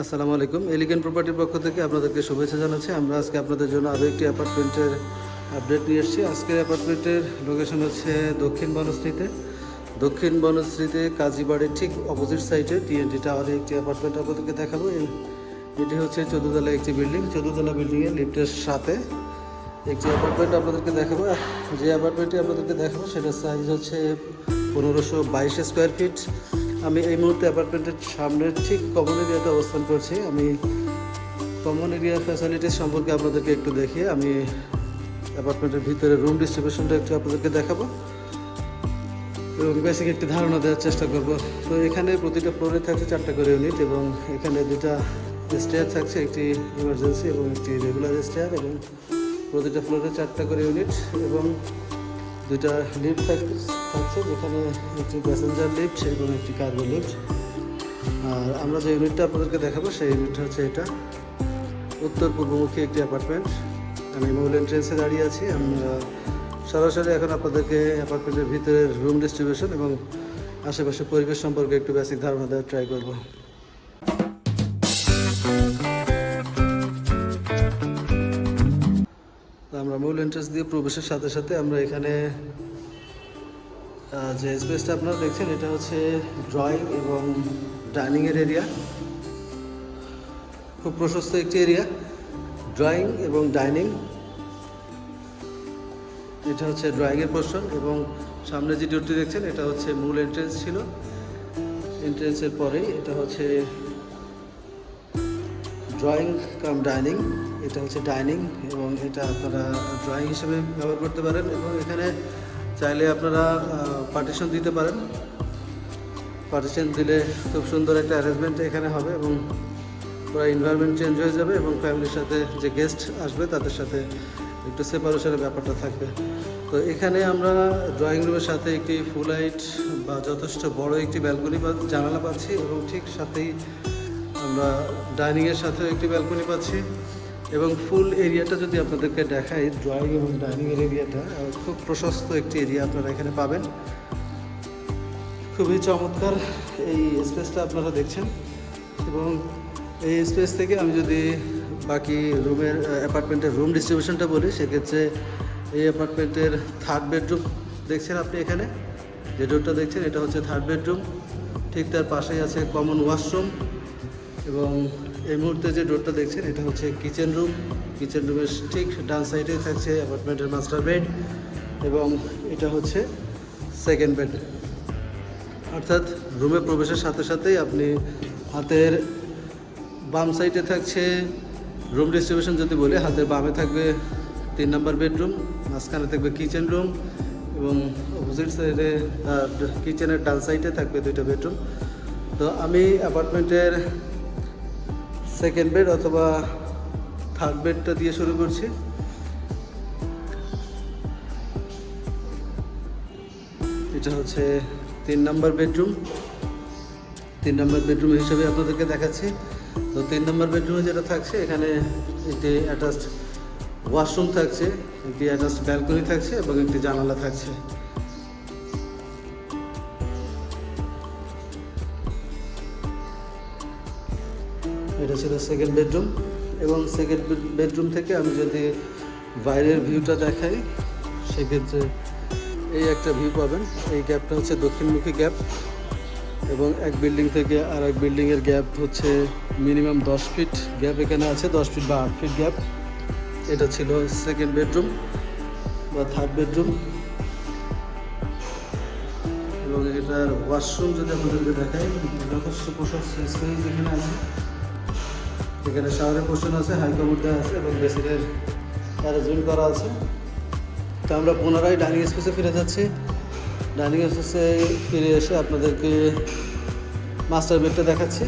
আসসালামু আলাইকুম। এলিগেন্ট প্রপার্টির পক্ষ থেকে আপনাদেরকে শুভেচ্ছা জানাচ্ছি। আমরা আজকে আপনাদের জন্য আরও একটি অ্যাপার্টমেন্টের আপডেট নিয়ে এসেছি। আজকের অ্যাপার্টমেন্টের লোকেশন হচ্ছে দক্ষিণ বনশ্রীতে। দক্ষিণ বনশ্রীতে কাজীবাড়ির ঠিক অপোজিট সাইডে টিএনটি টাওয়ারে একটি অ্যাপার্টমেন্ট আপনাদেরকে দেখাবো। এটি হচ্ছে চোদ্দতলা একটি বিল্ডিং চোদ্দতলা বিল্ডিংয়ের লিফটের সাথে একটি অ্যাপার্টমেন্ট আপনাদেরকে দেখাবো। যে অ্যাপার্টমেন্টটি আপনাদেরকে দেখাবো, সেটার সাইজ হচ্ছে পনেরোশো বাইশ স্কোয়ার ফিট আমি এই মুহূর্তে অ্যাপার্টমেন্টের সামনের ঠিক কমন এরিয়াতে অবস্থান করছি। আমি কমন এরিয়া ফ্যাসিলিটিস সম্পর্কে আপনাদেরকে একটু দেখি আমি অ্যাপার্টমেন্টের ভিতরে রুম ডিস্ট্রিবিউশনটা একটু আপনাদেরকে দেখাবো। এবং বেসিক একটি ধারণা দেওয়ার চেষ্টা করব। তো এখানে প্রতিটা ফ্লোরে থাকছে চারটা করে ইউনিট এবং এখানে দুটা স্টেয়ার থাকছে, একটি ইমার্জেন্সি এবং একটি রেগুলার স্টেয়ার এবং প্রতিটা ফ্লোরে চারটা করে ইউনিট এবং দুটা লিফট থাকছে, যেখানে একটি প্যাসেঞ্জার লিফট এবং একটি কার্গো লিফট আর আমরা যে ইউনিটটা আপনাদেরকে দেখাবো, সেই ইউনিটটা হচ্ছে এটা। উত্তর পূর্বমুখী একটি অ্যাপার্টমেন্ট আমি মূল এন্ট্রেন্সে দাঁড়িয়ে আছি। আমরা সরাসরি এখন আপনাদেরকে অ্যাপার্টমেন্টের ভিতরের রুম ডিস্ট্রিবিউশন এবং আশেপাশে পরিবেশ সম্পর্কে একটু বেসিক ধারণা দেওয়ার ট্রাই করব। আমরা মূল এন্ট্রেন্স দিয়ে প্রবেশের সাথে সাথে আমরা এখানে যে স্পেসটা আপনারা দেখছেন, এটা হচ্ছে ড্রয়িং এবং ডাইনিংয়ের এরিয়া খুব প্রশস্ত একটি এরিয়া ড্রয়িং এবং ডাইনিং এটা হচ্ছে ড্রয়িংয়ের পোর্শন এবং সামনে যে ডোরটি দেখছেন, এটা হচ্ছে মূল এন্ট্রেন্স ছিল। এন্ট্রেন্সের পরেই এটা হচ্ছে ড্রয়িং কাম ডাইনিং, এটা হচ্ছে ডাইনিং এবং এটা আপনারা ড্রয়িং হিসেবে ব্যবহার করতে পারেন এবং এখানে চাইলে আপনারা পার্টিশন দিতে পারেন। পার্টিশন দিলে খুব সুন্দর একটা অ্যারেঞ্জমেন্ট এখানে হবে এবং পুরো এনভায়রনমেন্ট চেঞ্জ হয়ে যাবে এবং ফ্যামিলির সাথে যে গেস্ট আসবে, তাদের সাথে একটু সেপারেশনের ব্যাপারটা থাকবে। তো এখানে আমরা ড্রয়িং রুমের সাথে একটি ফুল লাইট বা যথেষ্ট বড় একটি ব্যালকনি বা জানালা পাচ্ছি এবং ঠিক সাথেই আমরা ডাইনিংয়ের সাথেও একটি ব্যালকনি পাচ্ছি এবং ফুল এরিয়াটা যদি আপনাদেরকে দেখাই ড্রয়িং এবং ডাইনিংয়ের এরিয়াটা খুব প্রশস্ত একটি এরিয়া আপনারা এখানে পাবেন। খুবই চমৎকার এই স্পেসটা আপনারা দেখছেন। এবং এই স্পেস থেকে আমি যদি বাকি রুমের অ্যাপার্টমেন্টের রুম ডিস্ট্রিবিউশনটা বলি, সেক্ষেত্রে এই অ্যাপার্টমেন্টের থার্ড বেডরুম দেখছেন আপনি এখানে? যে ডোরটা দেখছেন, এটা হচ্ছে থার্ড বেডরুম ঠিক তার পাশেই আছে কমন ওয়াশরুম এবং এই মুহূর্তে যে ডোরটা দেখছেন, এটা হচ্ছে কিচেন রুম কিচেন রুমের ঠিক ডান সাইডে থাকছে অ্যাপার্টমেন্টের মাস্টার বেড এবং এটা হচ্ছে সেকেন্ড বেড অর্থাৎ রুমে প্রবেশের সাথে সাথেই আপনি হাতের বাম সাইডে থাকছে রুম ডিস্ট্রিবিউশন যদি বলি, হাতের বামে থাকবে তিন নম্বর বেডরুম মাঝখানে থাকবে কিচেন রুম এবং অপোজিট সাইডে কিচেনের ডান সাইডে থাকবে দুইটা বেডরুম তো আমি অ্যাপার্টমেন্টের সেকেন্ড বেড অথবা থার্ড বেডটা দিয়ে শুরু করছি। এটা হচ্ছে তিন নম্বর বেডরুম তিন নম্বর বেডরুম হিসেবে আপনাদেরকে দেখাচ্ছি। তো তিন নম্বর বেডরুমে যেটা থাকছে, এখানে একটি অ্যাটাচড ওয়াশরুম থাকছে, একটি অ্যাটাচড ব্যালকনি থাকছে এবং একটি জানালা থাকছে। এটা ছিল সেকেন্ড বেডরুম এবং সেকেন্ড বেডরুম থেকে আমি যদি বাইরের ভিউটা দেখাই, সেক্ষেত্রে এই একটা ভিউ পাবেন। এই গ্যাপটা হচ্ছে দক্ষিণমুখী গ্যাপ এবং এক বিল্ডিং থেকে আর এক বিল্ডিংয়ের গ্যাপ হচ্ছে মিনিমাম দশ ফিট গ্যাপ এখানে আছে, দশ ফিট বা আট ফিট গ্যাপ এটা ছিল সেকেন্ড বেডরুম বা থার্ড বেডরুম এবং এটার ওয়াশরুম যদি আপনাদেরকে দেখাই, যথেষ্ট প্রশস্ত স্পেস এখানে আছে। এখানে শাওয়ারের পোর্শন আছে হাই দেওয়া আছে এবং বেসিনের অ্যারেঞ্জমেন্ট করা আছে। তো আমরা পুনরায় ডাইনিং স্পেসে ফিরে যাচ্ছি। ডাইনিং স্পেসে ফিরে এসে আপনাদেরকে মাস্টার বেডটা দেখাচ্ছি।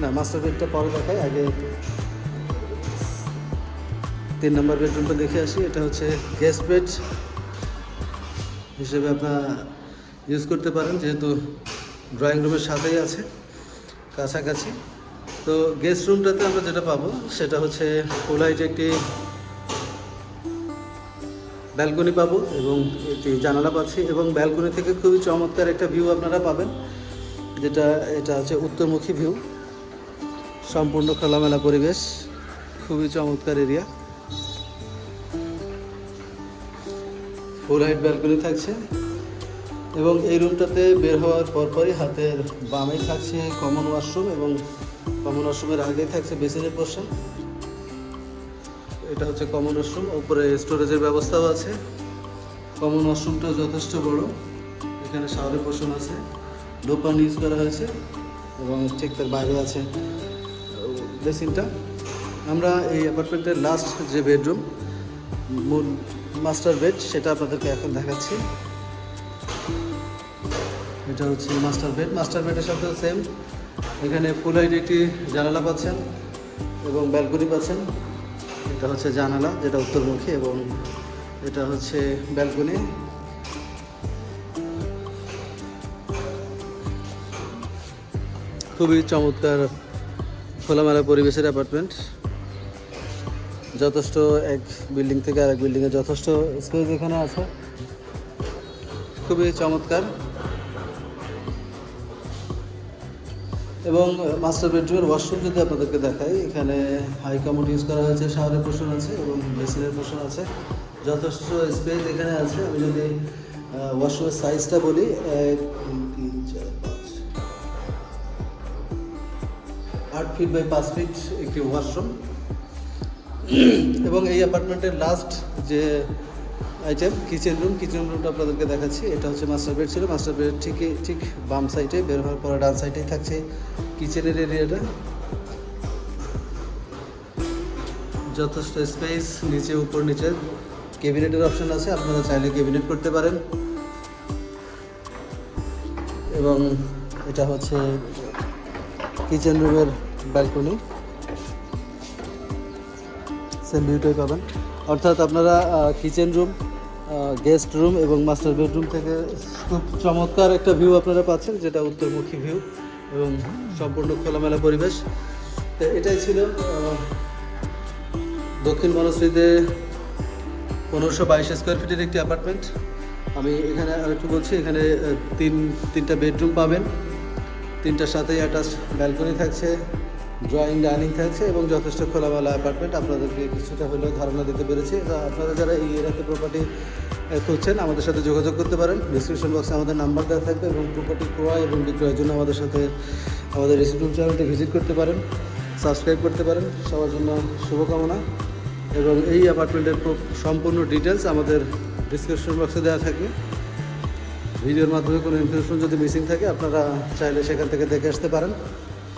না মাস্টার বেডটা পরে দেখাই। আগে তিন নম্বর বেডরুমটা দেখে আসি। এটা হচ্ছে গেস্ট বেড হিসেবে আপনার ইউজ করতে পারেন, যেহেতু ড্রয়িং রুমের সাথেই আছে, কাছাকাছি। তো গেস্ট রুমটাতে আমরা যেটা পাবো সেটা হচ্ছে ফুলাইট একটি ব্যালকনি পাবো এবং একটি জানালা পাচ্ছি এবং ব্যালকনি থেকে খুবই চমৎকার একটা ভিউ আপনারা পাবেন, যেটা, এটা হচ্ছে উত্তরমুখী ভিউ সম্পূর্ণ খোলামেলা পরিবেশ, খুবই চমৎকার এরিয়া ফুল হাইট ব্যালকনি থাকছে এবং এই রুমটাতে বের হওয়ার পরপরই হাতের বামে থাকছে কমন ওয়াশরুম এবং কমন ওয়াশরুমের আগেই থাকছে বেসিনের পোর্শন এটা হচ্ছে কমন ওয়াশরুম উপরে স্টোরেজের ব্যবস্থাও আছে। কমন ওয়াশরুমটা যথেষ্ট বড়, এখানে শাওয়ারের পোর্শন আছে। ডোপান ইউজ করা হয়েছে, এবং ঠিক তার বাইরে আছে বেসিনটা। আমরা এই অ্যাপার্টমেন্টের লাস্ট যে বেডরুম মূল মাস্টার বেড সেটা আপনাদেরকে এখন দেখাচ্ছি। এটা হচ্ছে মাস্টার বেড মাস্টার বেডের সাথে সেম এখানে ফুল হাইট একটি জানালা পাচ্ছেন এবং ব্যালকনি পাচ্ছেন। এটা হচ্ছে জানালা, যেটা উত্তরমুখী এবং এটা হচ্ছে ব্যালকনি। খুবই চমৎকার খোলামেলা পরিবেশের অ্যাপার্টমেন্ট। যথেষ্ট এক বিল্ডিং থেকে আরেক বিল্ডিংয়ে যথেষ্ট স্পেস এখানে আছে। খুবই চমৎকার। এবং মাস্টার বেডরুমের ওয়াশরুম যদি আপনাদেরকে দেখাই, এখানে হাই কমোড ইউজ করা হয়েছে শাওয়ারের পোর্শন আছে এবং বেসিনের পোর্শন আছে। যথেষ্ট স্পেস এখানে আছে। আমি যদি ওয়াশরুমের সাইজটা বলি, এক তিন, চার, পাঁচ। আট ফিট বাই পাঁচ ফিট একটি ওয়াশরুম এবং এই অ্যাপার্টমেন্টের লাস্ট যে আইটেম কিচেন রুম কিচেন রুমটা আপনাদেরকে দেখাচ্ছি। এটা হচ্ছে মাস্টার বেড ছিল। মাস্টার বেড ঠিক ঠিক বাম সাইডে বের হওয়ার পরে ডান সাইডেই থাকছে কিচেনের এরিয়াটা যথেষ্ট স্পেস নিচে, উপর, নিচে। ক্যাবিনেটের অপশন আছে, আপনারা চাইলে ক্যাবিনেট করতে পারেন। এবং এটা হচ্ছে কিচেন রুমের ব্যালকনি সেম ভিউটাই পাবেন। অর্থাৎ আপনারা কিচেন রুম গেস্ট রুম এবং মাস্টার বেডরুম থেকে খুব চমৎকার একটা ভিউ আপনারা পাচ্ছেন, যেটা উত্তরমুখী ভিউ এবং সম্পূর্ণ খোলামেলা পরিবেশ। তো এটাই ছিল দক্ষিণ বনশ্রীতে পনেরোশো বাইশ স্কোয়ার ফিটের একটি অ্যাপার্টমেন্ট আমি এখানে আরেকটু বলছি, এখানে তিন, তিনটা বেডরুম পাবেন। তিনটার সাথেই অ্যাটাচ ব্যালকনি থাকছে। ড্রয়িং ডাইনিং থাকছে এবং যথেষ্ট খোলামেলা অ্যাপার্টমেন্ট আপনাদেরকে কিছুটা হলেও ধারণা দিতে পেরেছি। আপনারা যারা এই এলাকাতে প্রপার্টি খুঁজছেন আমাদের সাথে যোগাযোগ করতে পারেন। ডিসক্রিপশন বক্সে আমাদের নাম্বার দেওয়া থাকবে এবং প্রপার্টি ক্রয় এবং বিক্রয়ের জন্য আমাদের সাথে আমাদের ইউটিউব চ্যানেলটি ভিজিট করতে পারেন। সাবস্ক্রাইব করতে পারেন। সবার জন্য শুভকামনা। এবং এই অ্যাপার্টমেন্টের সম্পূর্ণ ডিটেলস আমাদের ডিসক্রিপশন বক্সে দেওয়া থাকবে। ভিডিওর মাধ্যমে কোনো ইনফরমেশন যদি মিসিং থাকে, আপনারা চাইলে সেখান থেকে দেখে আসতে পারেন।